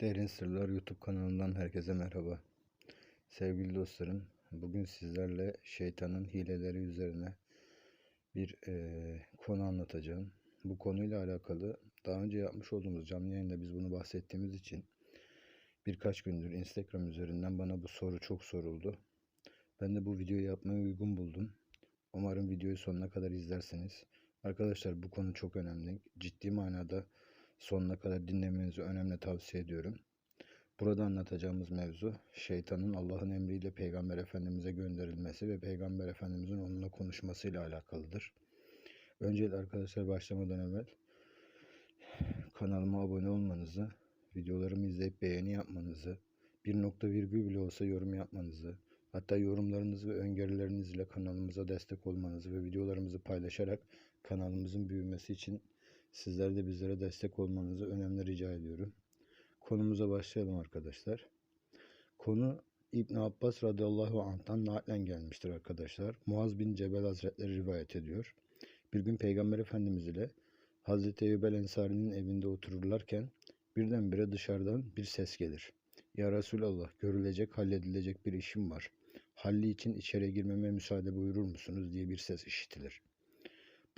Derin Sırlar YouTube kanalından herkese merhaba. Sevgili dostlarım, bugün sizlerle şeytanın hileleri üzerine bir eee, konu anlatacağım. Bu konuyla alakalı daha önce yapmış olduğumuz canlı yayında biz bunu bahsettiğimiz için birkaç gündür Instagram üzerinden bana bu soru çok soruldu. Ben de bu videoyu yapmayı uygun buldum. Umarım videoyu sonuna kadar izlersiniz. Arkadaşlar bu konu çok önemli. Ciddi manada sonuna kadar dinlemenizi önemli tavsiye ediyorum. Burada anlatacağımız mevzu şeytanın Allah'ın emriyle Peygamber Efendimiz'e gönderilmesi ve Peygamber Efendimiz'in onunla konuşmasıyla alakalıdır. Öncelikle arkadaşlar başlamadan evvel kanalıma abone olmanızı, videolarımı izleyip beğeni yapmanızı, bir nokta virgül bile olsa yorum yapmanızı, hatta yorumlarınız ve önerilerinizle kanalımıza destek olmanızı ve videolarımızı paylaşarak kanalımızın büyümesi için sizler de bizlere destek olmanızı önemli rica ediyorum. Konumuza başlayalım arkadaşlar. Konu İbn Abbas radıyallahu anh'tan naklen gelmiştir arkadaşlar. Muaz bin Cebel Hazretleri rivayet ediyor. Bir gün Peygamber Efendimiz ile Hazreti Eyyub el Ensari'nin evinde otururlarken birdenbire dışarıdan bir ses gelir. Ya Resulallah görülecek halledilecek bir işim var. Halli için içeri girmeme müsaade buyurur musunuz diye bir ses işitilir.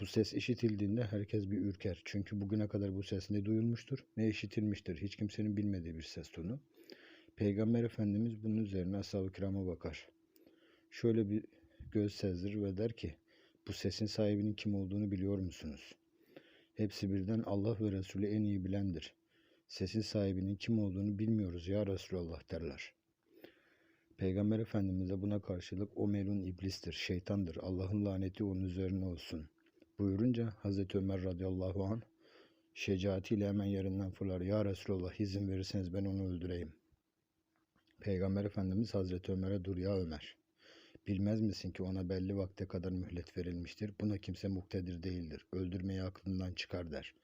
Bu ses işitildiğinde herkes bir ürker. Çünkü bugüne kadar bu ses ne duyulmuştur ne işitilmiştir. Hiç kimsenin bilmediği bir ses tonu. Peygamber Efendimiz bunun üzerine ashab-ı kirama bakar. Şöyle bir göz sezdirir ve der ki bu sesin sahibinin kim olduğunu biliyor musunuz? Hepsi birden Allah ve Resulü en iyi bilendir. Sesin sahibinin kim olduğunu bilmiyoruz ya Resulallah derler. Peygamber Efendimiz de buna karşılık o melun iblistir, şeytandır. Allah'ın laneti onun üzerine olsun. Buyurunca Hazreti Ömer radıyallahu an şecaatiyle hemen yerinden fırlar. Ya Resulallah izin verirseniz ben onu öldüreyim. Peygamber Efendimiz Hazreti Ömer'e dur ya Ömer. Bilmez misin ki ona belli vakte kadar mühlet verilmiştir. Buna kimse muktedir değildir. Öldürmeyi aklından çıkar der.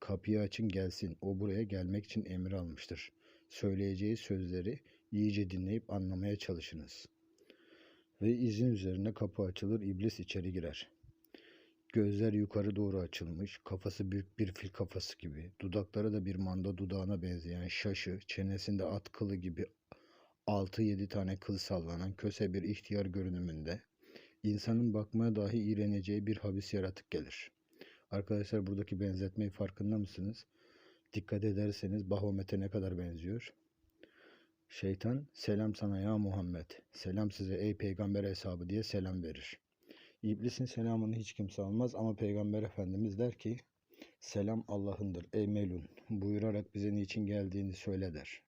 Kapıyı açın gelsin. O buraya gelmek için emir almıştır. Söyleyeceği sözleri iyice dinleyip anlamaya çalışınız. Ve izin üzerine kapı açılır, iblis içeri girer. Gözler yukarı doğru açılmış, kafası büyük bir fil kafası gibi, dudakları da bir manda dudağına benzeyen şaşı, çenesinde at kılı gibi 6-7 tane kıl sallanan köse bir ihtiyar görünümünde, insanın bakmaya dahi iğreneceği bir habis yaratık gelir. Arkadaşlar buradaki benzetmeyi farkında mısınız? Dikkat ederseniz Bahomet'e ne kadar benziyor? Şeytan selam sana ya Muhammed, selam size ey peygamber hesabı diye selam verir. İblisin selamını hiç kimse almaz ama Peygamber Efendimiz der ki selam Allah'ındır ey melun buyurarak bize niçin geldiğini söyle der.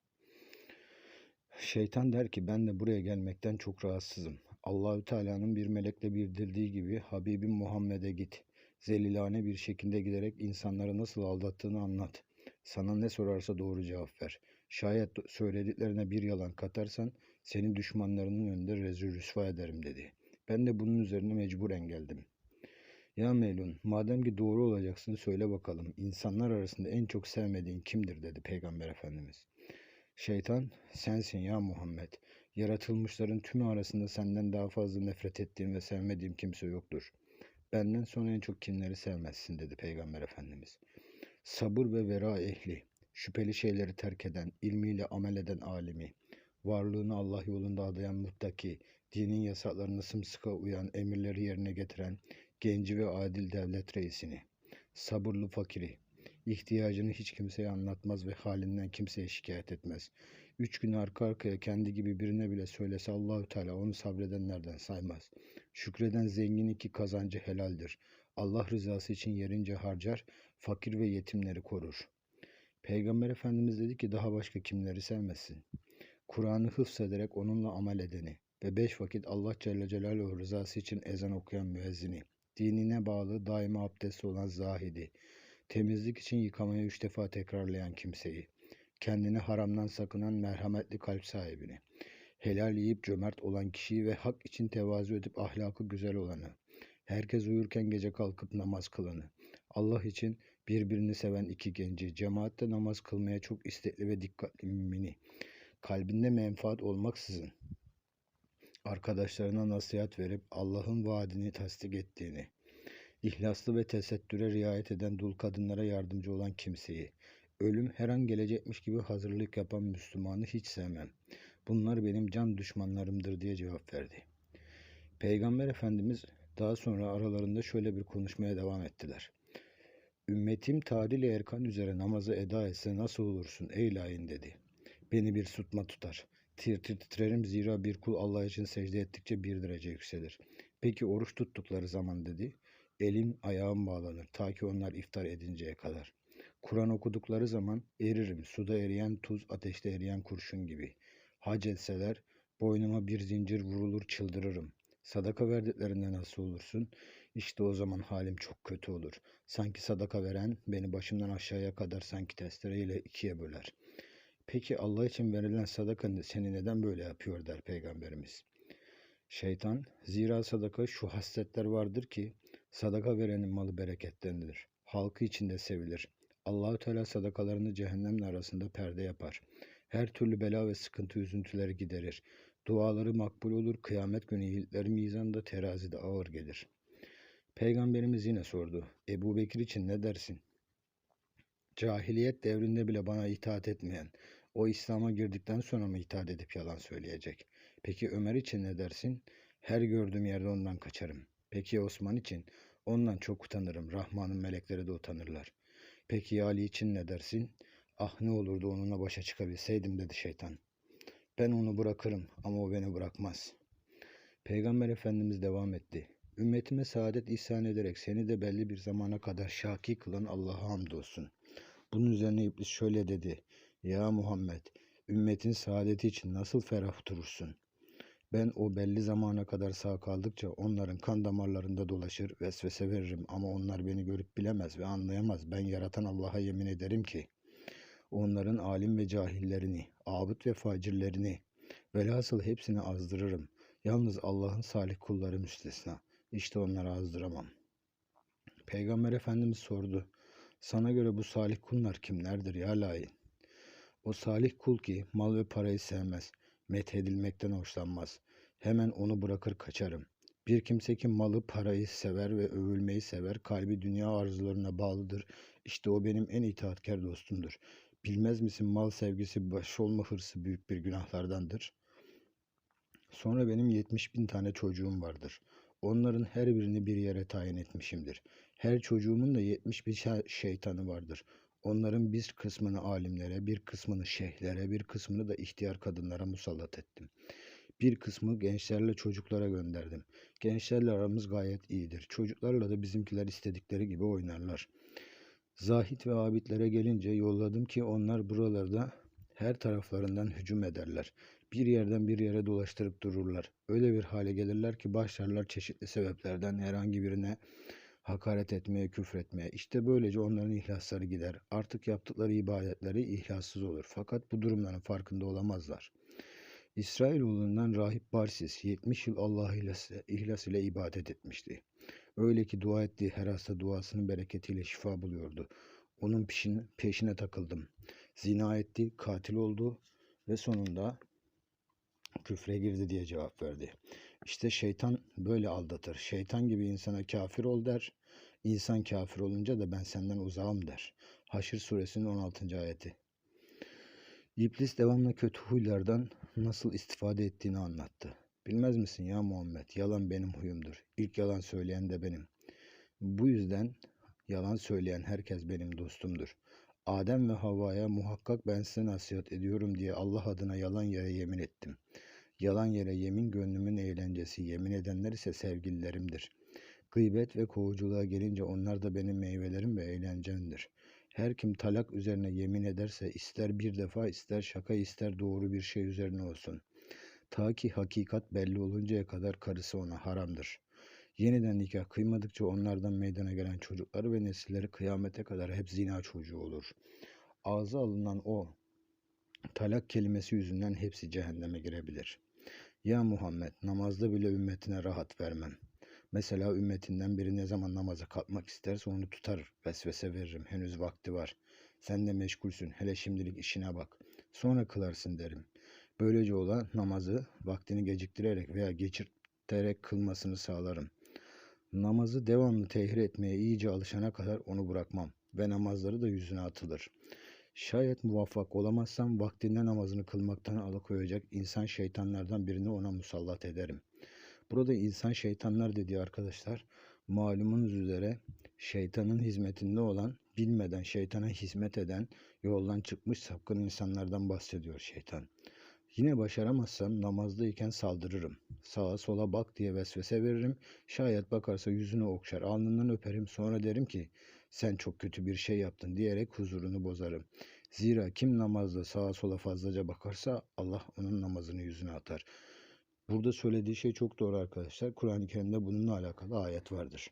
Şeytan der ki ben de buraya gelmekten çok rahatsızım. Allahü Teala'nın bir melekle bildirdiği gibi Habibim Muhammed'e git. Zelilane bir şekilde giderek insanları nasıl aldattığını anlat. Sana ne sorarsa doğru cevap ver. Şayet söylediklerine bir yalan katarsan seni düşmanlarının önünde rezil rüsva ederim dedi. Ben de bunun üzerine mecburen geldim. Ya Melun, madem ki doğru olacaksın söyle bakalım. İnsanlar arasında en çok sevmediğin kimdir dedi Peygamber Efendimiz. Şeytan, sensin ya Muhammed. Yaratılmışların tümü arasında senden daha fazla nefret ettiğim ve sevmediğim kimse yoktur. Benden sonra en çok kimleri sevmezsin dedi Peygamber Efendimiz. Sabır ve vera ehli, şüpheli şeyleri terk eden, ilmiyle amel eden alimi, varlığını Allah yolunda adayan muttaki, dinin yasaklarına sımsıkı uyan, emirleri yerine getiren, genci ve adil devlet reisini, sabırlı fakiri, ihtiyacını hiç kimseye anlatmaz ve halinden kimseye şikayet etmez. Üç gün arka arkaya kendi gibi birine bile söylese Allahü Teala onu sabredenlerden saymaz. Şükreden zengini ki kazancı helaldir. Allah rızası için yerince harcar, fakir ve yetimleri korur. Peygamber Efendimiz dedi ki daha başka kimleri sevmesin. Kur'an'ı hıfzederek onunla amel edeni ve beş vakit Allah Celle Celaluhu rızası için ezan okuyan müezzini, dinine bağlı daima abdestli olan zahidi, temizlik için yıkamaya üç defa tekrarlayan kimseyi, kendini haramdan sakınan merhametli kalp sahibini, helal yiyip cömert olan kişiyi ve hak için tevazu edip ahlakı güzel olanı, herkes uyurken gece kalkıp namaz kılanı, Allah için birbirini seven iki genci, cemaatte namaz kılmaya çok istekli ve dikkatli mümini, kalbinde menfaat olmaksızın arkadaşlarına nasihat verip Allah'ın vaadini tasdik ettiğini, ihlaslı ve tesettüre riayet eden dul kadınlara yardımcı olan kimseyi, Ölüm her an gelecekmiş gibi hazırlık yapan Müslümanı hiç sevmem. Bunlar benim can düşmanlarımdır diye cevap verdi. Peygamber Efendimiz daha sonra aralarında şöyle bir konuşmaya devam ettiler. Ümmetim tadil erkan üzere namazı eda etse nasıl olursun ey lain dedi. Beni bir tutma tutar. Tir tir titrerim zira bir kul Allah için secde ettikçe bir derece yükselir. Peki oruç tuttukları zaman dedi. Elim ayağım bağlanır ta ki onlar iftar edinceye kadar. Kur'an okudukları zaman eririm suda eriyen tuz ateşte eriyen kurşun gibi. Hac etseler boynuma bir zincir vurulur çıldırırım. Sadaka verdiklerinde nasıl olursun? İşte o zaman halim çok kötü olur. Sanki sadaka veren beni başımdan aşağıya kadar sanki testereyle ikiye böler. Peki Allah için verilen sadaka seni neden böyle yapıyor der Peygamberimiz. Şeytan, zira sadaka şu hasletler vardır ki sadaka verenin malı bereketlenir. Halkı içinde sevilir. Allahü Teala sadakalarını cehennemle arasında perde yapar. Her türlü bela ve sıkıntı üzüntüleri giderir. Duaları makbul olur, kıyamet günü iyilikleri mizanda terazide ağır gelir. Peygamberimiz yine sordu. Ebu Bekir için ne dersin? Cahiliyet devrinde bile bana itaat etmeyen, o İslam'a girdikten sonra mı itaat edip yalan söyleyecek? Peki Ömer için ne dersin? Her gördüğüm yerde ondan kaçarım. Peki Osman için? Ondan çok utanırım. Rahman'ın melekleri de utanırlar. Peki Ali için ne dersin? Ah ne olurdu onunla başa çıkabilseydim dedi şeytan. Ben onu bırakırım ama o beni bırakmaz. Peygamber Efendimiz devam etti. Ümmetime saadet ihsan ederek seni de belli bir zamana kadar şaki kılan Allah'a hamdolsun. Bunun üzerine iblis şöyle dedi. Ya Muhammed, ümmetin saadeti için nasıl ferah oturursun? Ben o belli zamana kadar sağ kaldıkça onların kan damarlarında dolaşır, vesvese veririm ama onlar beni görüp bilemez ve anlayamaz. Ben yaratan Allah'a yemin ederim ki, onların alim ve cahillerini, abut ve facirlerini, velhasıl hepsini azdırırım. Yalnız Allah'ın salih kulları müstesna. İşte onları azdıramam. Peygamber Efendimiz sordu. Sana göre bu salih kullar kimlerdir ya lain? O salih kul ki mal ve parayı sevmez, methedilmekten hoşlanmaz. Hemen onu bırakır kaçarım. Bir kimse ki malı, parayı sever ve övülmeyi sever, kalbi dünya arzularına bağlıdır. İşte o benim en itaatkar dostumdur. Bilmez misin mal sevgisi baş olma hırsı büyük bir günahlardandır. Sonra benim yetmiş bin tane çocuğum vardır. Onların her birini bir yere tayin etmişimdir. Her çocuğumun da yetmiş bir şeytanı vardır. Onların bir kısmını alimlere, bir kısmını şeyhlere, bir kısmını da ihtiyar kadınlara musallat ettim. Bir kısmı gençlerle çocuklara gönderdim. Gençlerle aramız gayet iyidir. Çocuklarla da bizimkiler istedikleri gibi oynarlar. Zahit ve abidlere gelince yolladım ki onlar buralarda her taraflarından hücum ederler. Bir yerden bir yere dolaştırıp dururlar. Öyle bir hale gelirler ki başlarlar çeşitli sebeplerden herhangi birine hakaret etmeye, küfretmeye. İşte böylece onların ihlasları gider. Artık yaptıkları ibadetleri ihlassız olur. Fakat bu durumların farkında olamazlar. İsrailoğlundan rahip Barsis 70 yıl Allah ihlas ile ibadet etmişti. Öyle ki dua ettiği her hasta duasının bereketiyle şifa buluyordu. Onun peşine, peşine takıldım. Zina etti, katil oldu ve sonunda küfre girdi diye cevap verdi. İşte şeytan böyle aldatır. Şeytan gibi insana kafir ol der. İnsan kafir olunca da ben senden uzağım der. Haşr suresinin 16. ayeti. İblis devamlı kötü huylardan nasıl istifade ettiğini anlattı. Bilmez misin ya Muhammed? Yalan benim huyumdur. İlk yalan söyleyen de benim. Bu yüzden yalan söyleyen herkes benim dostumdur. Adem ve Havva'ya muhakkak ben size nasihat ediyorum diye Allah adına yalan yere yemin ettim. Yalan yere yemin gönlümün eğlencesi, yemin edenler ise sevgililerimdir. Gıybet ve kovuculuğa gelince onlar da benim meyvelerim ve eğlencemdir. Her kim talak üzerine yemin ederse ister bir defa ister şaka ister doğru bir şey üzerine olsun. Ta ki hakikat belli oluncaya kadar karısı ona haramdır. Yeniden nikah kıymadıkça onlardan meydana gelen çocukları ve nesilleri kıyamete kadar hep zina çocuğu olur. Ağza alınan o talak kelimesi yüzünden hepsi cehenneme girebilir. Ya Muhammed namazda bile ümmetine rahat vermem. Mesela ümmetinden biri ne zaman namaza kalkmak isterse onu tutar, vesvese veririm. Henüz vakti var. Sen de meşgulsün. Hele şimdilik işine bak. Sonra kılarsın derim. Böylece olan namazı vaktini geciktirerek veya geçirterek kılmasını sağlarım. Namazı devamlı tehir etmeye iyice alışana kadar onu bırakmam ve namazları da yüzüne atılır. Şayet muvaffak olamazsam vaktinde namazını kılmaktan alıkoyacak insan şeytanlardan birini ona musallat ederim. Burada insan şeytanlar dediği arkadaşlar malumunuz üzere şeytanın hizmetinde olan, bilmeden şeytana hizmet eden, yoldan çıkmış sapkın insanlardan bahsediyor şeytan. Yine başaramazsam namazdayken saldırırım. Sağa sola bak diye vesvese veririm. Şayet bakarsa yüzünü okşar, alnından öperim. Sonra derim ki sen çok kötü bir şey yaptın diyerek huzurunu bozarım. Zira kim namazda sağa sola fazlaca bakarsa Allah onun namazını yüzüne atar. Burada söylediği şey çok doğru arkadaşlar. Kur'an-ı Kerim'de bununla alakalı ayet vardır.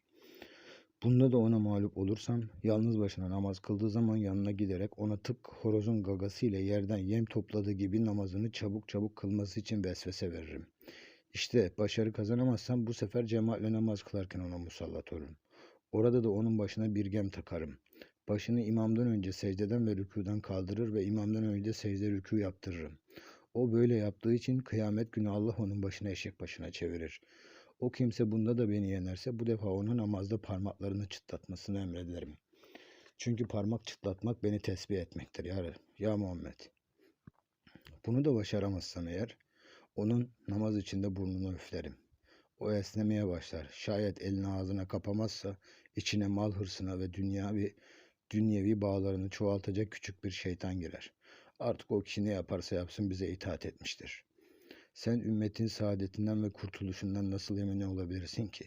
Bunda da ona mağlup olursam yalnız başına namaz kıldığı zaman yanına giderek ona tıpkı horozun gagası ile yerden yem topladığı gibi namazını çabuk çabuk kılması için vesvese veririm. İşte başarı kazanamazsam bu sefer cemaatle namaz kılarken ona musallat olurum. Orada da onun başına bir gem takarım. Başını imamdan önce secdeden ve rükudan kaldırır ve imamdan önce secde rükû yaptırırım. O böyle yaptığı için kıyamet günü Allah onun başına eşek başına çevirir. O kimse bunda da beni yenerse bu defa ona namazda parmaklarını çıtlatmasını emrederim. Çünkü parmak çıtlatmak beni tesbih etmektir ya, ya Muhammed. Bunu da başaramazsam eğer onun namaz içinde burnunu üflerim. O esnemeye başlar. Şayet elini ağzına kapamazsa içine mal hırsına ve dünyavi dünyevi bağlarını çoğaltacak küçük bir şeytan girer. Artık o kişi ne yaparsa yapsın bize itaat etmiştir. Sen ümmetin saadetinden ve kurtuluşundan nasıl emin olabilirsin ki?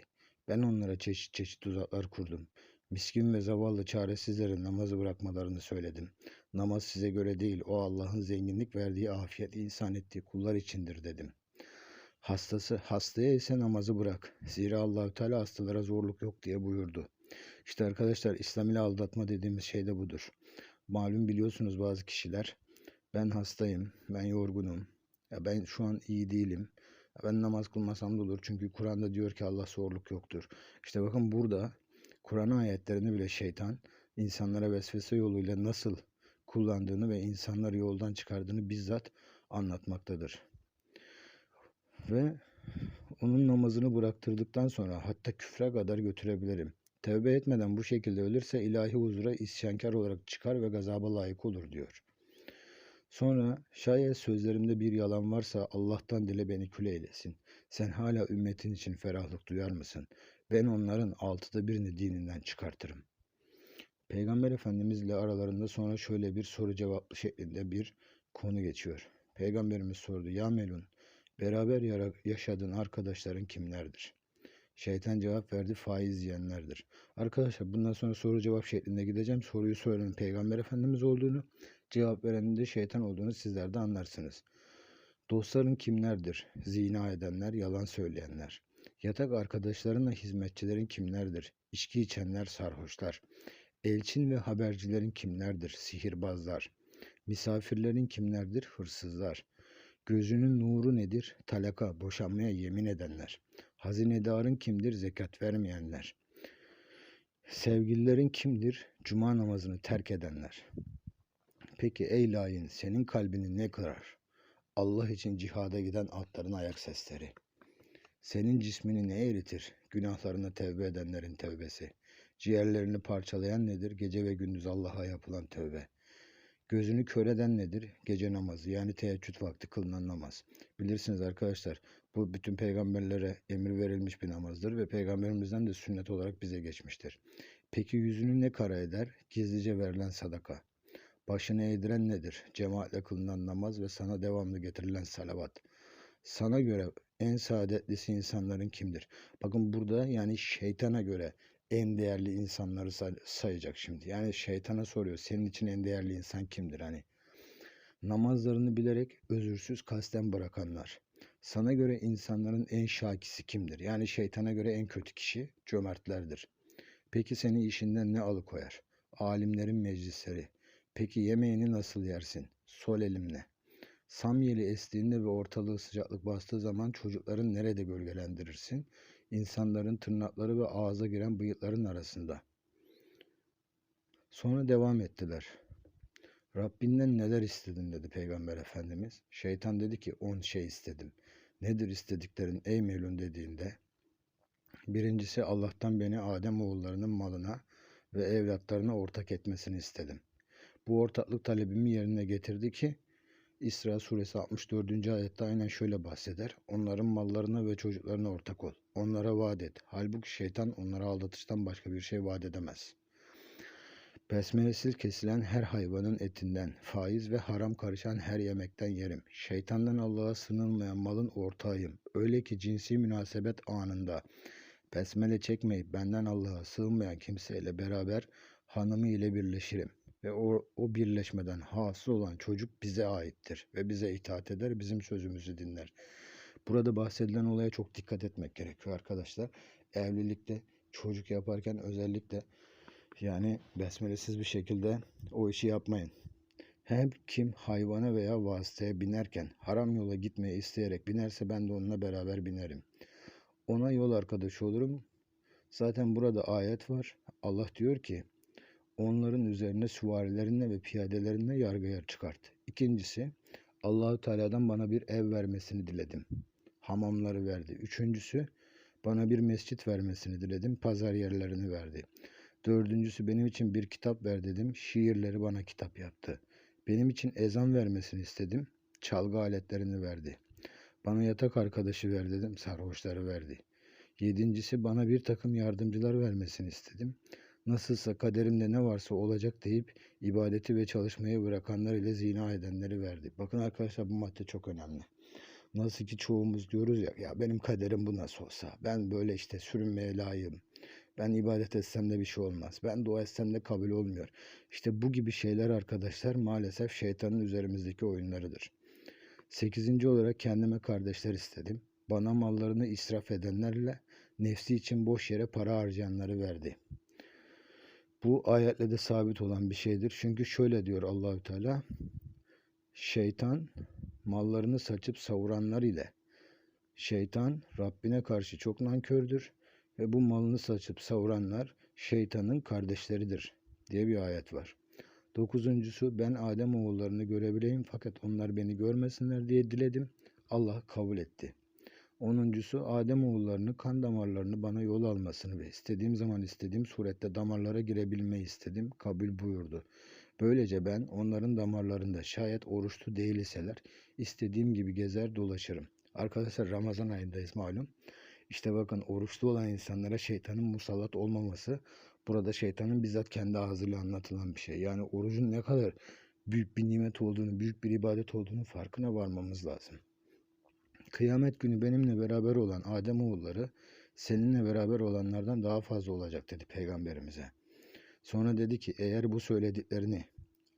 Ben onlara çeşit çeşit tuzaklar kurdum. Miskin ve zavallı çaresizlerin namazı bırakmalarını söyledim. Namaz size göre değil, o Allah'ın zenginlik verdiği afiyet insan ettiği kullar içindir dedim. Hastası, hastaya ise namazı bırak. Zira Allahü Teala hastalara zorluk yok diye buyurdu. İşte arkadaşlar İslam ile aldatma dediğimiz şey de budur. Malum biliyorsunuz bazı kişiler ben hastayım, ben yorgunum, ya ben şu an iyi değilim. Ya ben namaz kılmasam da olur. Çünkü Kur'an'da diyor ki Allah zorluk yoktur. İşte bakın burada Kur'an ayetlerini bile şeytan insanlara vesvese yoluyla nasıl kullandığını ve insanları yoldan çıkardığını bizzat anlatmaktadır. Ve onun namazını bıraktırdıktan sonra hatta küfre kadar götürebilirim. Tevbe etmeden bu şekilde ölürse ilahi huzura isyankar olarak çıkar ve gazaba layık olur diyor. Sonra şayet sözlerimde bir yalan varsa Allah'tan dile beni kül eylesin. Sen hala ümmetin için ferahlık duyar mısın? Ben onların altıda birini dininden çıkartırım. Peygamber Efendimiz ile aralarında sonra şöyle bir soru cevaplı şeklinde bir konu geçiyor. Peygamberimiz sordu. Ya Melun, beraber yaşadığın arkadaşların kimlerdir? Şeytan cevap verdi faiz yiyenlerdir. Arkadaşlar bundan sonra soru cevap şeklinde gideceğim. Soruyu soranın Peygamber Efendimiz olduğunu, cevap verenin de şeytan olduğunu sizler de anlarsınız. Dostların kimlerdir? Zina edenler, yalan söyleyenler. Yatak arkadaşlarınla hizmetçilerin kimlerdir? İçki içenler, sarhoşlar. Elçin ve habercilerin kimlerdir? Sihirbazlar. Misafirlerin kimlerdir? Hırsızlar. Gözünün nuru nedir? Talaka, boşanmaya yemin edenler. Hazinedarın kimdir? Zekat vermeyenler. Sevgililerin kimdir? Cuma namazını terk edenler. Peki ey layin senin kalbini ne kırar? Allah için cihada giden atların ayak sesleri. Senin cismini ne eritir? Günahlarına tevbe edenlerin tevbesi. Ciğerlerini parçalayan nedir? Gece ve gündüz Allah'a yapılan tövbe. Gözünü kör eden nedir? Gece namazı yani teheccüd vakti kılınan namaz. Bilirsiniz arkadaşlar bu bütün peygamberlere emir verilmiş bir namazdır ve peygamberimizden de sünnet olarak bize geçmiştir. Peki yüzünü ne kara eder? Gizlice verilen sadaka. Başını eğdiren nedir? Cemaatle kılınan namaz ve sana devamlı getirilen salavat. Sana göre en saadetlisi insanların kimdir? Bakın burada yani şeytana göre en değerli insanları say sayacak şimdi. Yani şeytana soruyor senin için en değerli insan kimdir? Hani namazlarını bilerek özürsüz kasten bırakanlar. Sana göre insanların en şakisi kimdir? Yani şeytana göre en kötü kişi cömertlerdir. Peki seni işinden ne alıkoyar? Alimlerin meclisleri. Peki yemeğini nasıl yersin? Sol elimle. Samyeli estiğinde ve ortalığı sıcaklık bastığı zaman çocukların nerede gölgelendirirsin? İnsanların tırnakları ve ağza giren bıyıkların arasında. Sonra devam ettiler. Rabbinden neler istedin dedi Peygamber Efendimiz. Şeytan dedi ki on şey istedim. Nedir istediklerin ey melun dediğinde. Birincisi Allah'tan beni Adem oğullarının malına ve evlatlarına ortak etmesini istedim. Bu ortaklık talebimi yerine getirdi ki İsra suresi 64. ayette aynen şöyle bahseder. Onların mallarına ve çocuklarına ortak ol. Onlara vaat et. Halbuki şeytan onlara aldatıştan başka bir şey vaat edemez. Besmelesiz kesilen her hayvanın etinden, faiz ve haram karışan her yemekten yerim. Şeytandan Allah'a sınılmayan malın ortağıyım. Öyle ki cinsi münasebet anında besmele çekmeyip benden Allah'a sığınmayan kimseyle beraber hanımı ile birleşirim. Ve o, o birleşmeden hasıl olan çocuk bize aittir ve bize itaat eder, bizim sözümüzü dinler. Burada bahsedilen olaya çok dikkat etmek gerekiyor arkadaşlar. Evlilikte çocuk yaparken özellikle yani besmelesiz bir şekilde o işi yapmayın. Hem kim hayvana veya vasıtaya binerken haram yola gitmeye isteyerek binerse ben de onunla beraber binerim. Ona yol arkadaşı olurum. Zaten burada ayet var. Allah diyor ki onların üzerine süvarilerinle ve piyadelerinle yargıya çıkart. İkincisi Allahü Teala'dan bana bir ev vermesini diledim. Hamamları verdi. Üçüncüsü bana bir mescit vermesini diledim. Pazar yerlerini verdi. Dördüncüsü benim için bir kitap ver dedim. Şiirleri bana kitap yaptı. Benim için ezan vermesini istedim. Çalgı aletlerini verdi. Bana yatak arkadaşı ver dedim. Sarhoşları verdi. Yedincisi bana bir takım yardımcılar vermesini istedim. Nasılsa kaderimde ne varsa olacak deyip ibadeti ve çalışmayı bırakanlar ile zina edenleri verdi. Bakın arkadaşlar bu madde çok önemli. Nasıl ki çoğumuz diyoruz ya, ya benim kaderim bu nasıl olsa, ben böyle işte sürünmeye layığım, ben ibadet etsem de bir şey olmaz, ben dua etsem de kabul olmuyor. İşte bu gibi şeyler arkadaşlar maalesef şeytanın üzerimizdeki oyunlarıdır. Sekizinci olarak kendime kardeşler istedim. Bana mallarını israf edenlerle nefsi için boş yere para harcayanları verdi. Bu ayetle de sabit olan bir şeydir. Çünkü şöyle diyor Allahü Teala. Şeytan mallarını saçıp savuranlar ile şeytan Rabbine karşı çok nankördür ve bu malını saçıp savuranlar şeytanın kardeşleridir diye bir ayet var. Dokuzuncusu ben Adem oğullarını görebileyim fakat onlar beni görmesinler diye diledim. Allah kabul etti. Onuncusu Adem oğullarını kan damarlarını bana yol almasını ve istediğim zaman istediğim surette damarlara girebilmeyi istedim. Kabul buyurdu. Böylece ben onların damarlarında şayet oruçlu değil iseler istediğim gibi gezer dolaşırım. Arkadaşlar Ramazan ayındayız malum. İşte bakın oruçlu olan insanlara şeytanın musallat olmaması burada şeytanın bizzat kendi ağzıyla anlatılan bir şey. Yani orucun ne kadar büyük bir nimet olduğunu, büyük bir ibadet olduğunu farkına varmamız lazım. Kıyamet günü benimle beraber olan Adem oğulları seninle beraber olanlardan daha fazla olacak dedi peygamberimize. Sonra dedi ki eğer bu söylediklerini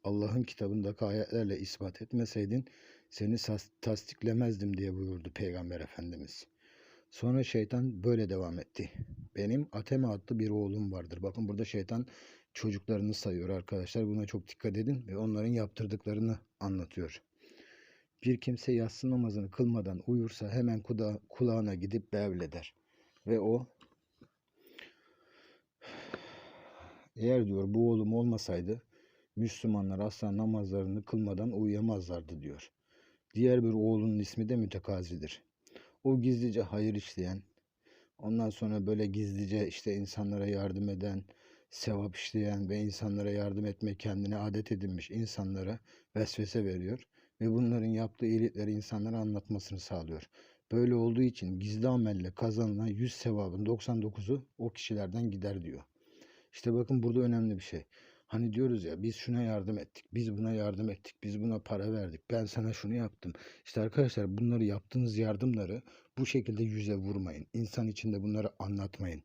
Allah'ın kitabındaki ayetlerle ispat etmeseydin seni tasdiklemezdim diye buyurdu Peygamber Efendimiz. Sonra şeytan böyle devam etti. Benim Ateme adlı bir oğlum vardır. Bakın burada şeytan çocuklarını sayıyor arkadaşlar. Buna çok dikkat edin ve onların yaptırdıklarını anlatıyor. Bir kimse yatsı namazını kılmadan uyursa hemen kuda, kulağına gidip bevleder. Ve o eğer diyor bu oğlum olmasaydı Müslümanlar asla namazlarını kılmadan uyuyamazlardı diyor. Diğer bir oğlunun ismi de mütekazidir. O gizlice hayır işleyen, ondan sonra böyle gizlice işte insanlara yardım eden, sevap işleyen ve insanlara yardım etme kendine adet edinmiş insanlara vesvese veriyor ve bunların yaptığı iyilikleri insanlara anlatmasını sağlıyor. Böyle olduğu için gizli amelle kazanılan 100 sevabın 99'u o kişilerden gider diyor. İşte bakın burada önemli bir şey. Hani diyoruz ya biz şuna yardım ettik, biz buna yardım ettik, biz buna para verdik, ben sana şunu yaptım. İşte arkadaşlar bunları yaptığınız yardımları bu şekilde yüze vurmayın. İnsan içinde bunları anlatmayın.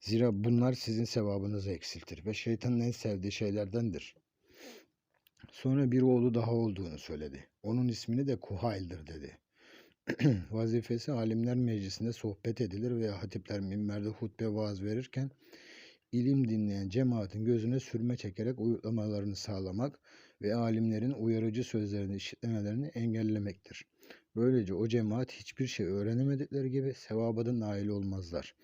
Zira bunlar sizin sevabınızı eksiltir ve şeytanın en sevdiği şeylerdendir. Sonra bir oğlu daha olduğunu söyledi. Onun ismini de Kuhail'dir dedi. Vazifesi alimler meclisinde sohbet edilir veya hatipler minberde hutbe vaaz verirken ilim dinleyen cemaatin gözüne sürme çekerek uyutlamalarını sağlamak ve alimlerin uyarıcı sözlerini işitmelerini engellemektir. Böylece o cemaat hiçbir şey öğrenemedikleri gibi sevaba da nail olmazlar.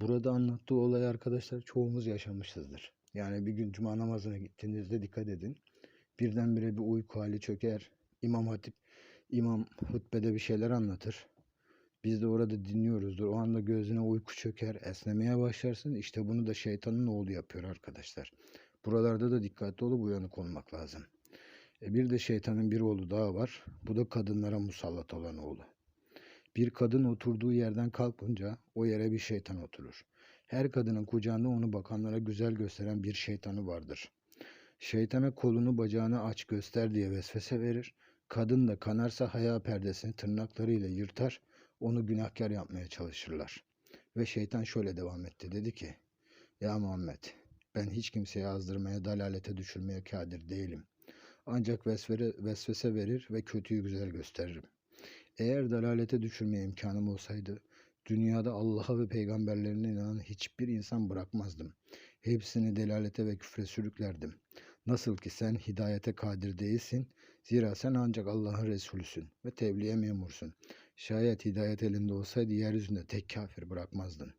Burada anlattığı olay arkadaşlar çoğumuz yaşamışızdır. Yani bir gün cuma namazına gittiğinizde dikkat edin. Birdenbire bir uyku hali çöker. İmam Hatip, imam hutbede bir şeyler anlatır. Biz de orada dinliyoruzdur. O anda gözüne uyku çöker, esnemeye başlarsın. İşte bunu da şeytanın oğlu yapıyor arkadaşlar. Buralarda da dikkatli olup uyanık olmak lazım. E bir de şeytanın bir oğlu daha var. Bu da kadınlara musallat olan oğlu. Bir kadın oturduğu yerden kalkınca o yere bir şeytan oturur. Her kadının kucağında onu bakanlara güzel gösteren bir şeytanı vardır. Şeytana kolunu bacağını aç göster diye vesvese verir. Kadın da kanarsa haya perdesini tırnaklarıyla yırtar, onu günahkar yapmaya çalışırlar. Ve şeytan şöyle devam etti. Dedi ki, Ya Muhammed, ben hiç kimseyi azdırmaya, dalalete düşürmeye kadir değilim. Ancak vesvese verir ve kötüyü güzel gösteririm. Eğer dalalete düşürmeye imkanım olsaydı, dünyada Allah'a ve peygamberlerine inanan hiçbir insan bırakmazdım. Hepsini delalete ve küfre sürüklerdim. Nasıl ki sen hidayete kadir değilsin, zira sen ancak Allah'ın Resulüsün ve tebliğe memursun. Şayet hidayet elinde olsaydı yeryüzünde tek kafir bırakmazdın.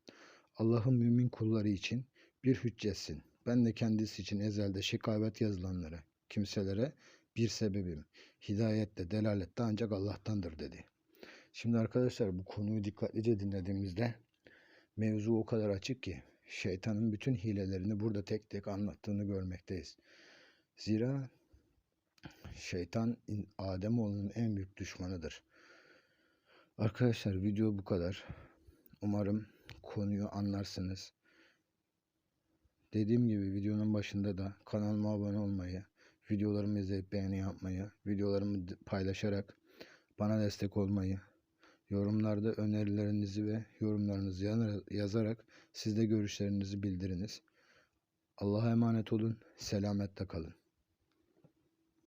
Allah'ın mümin kulları için bir hüccetsin. Ben de kendisi için ezelde şikavet yazılanlara, kimselere bir sebebim. Hidayet de ancak Allah'tandır dedi. Şimdi arkadaşlar bu konuyu dikkatlice dinlediğimizde mevzu o kadar açık ki şeytanın bütün hilelerini burada tek tek anlattığını görmekteyiz. Zira şeytan Ademoğlunun en büyük düşmanıdır. Arkadaşlar video bu kadar. Umarım konuyu anlarsınız. Dediğim gibi videonun başında da kanalıma abone olmayı, videolarımı izleyip beğeni yapmayı, videolarımı paylaşarak bana destek olmayı, yorumlarda önerilerinizi ve yorumlarınızı yazarak siz de görüşlerinizi bildiriniz. Allah'a emanet olun, selametle kalın.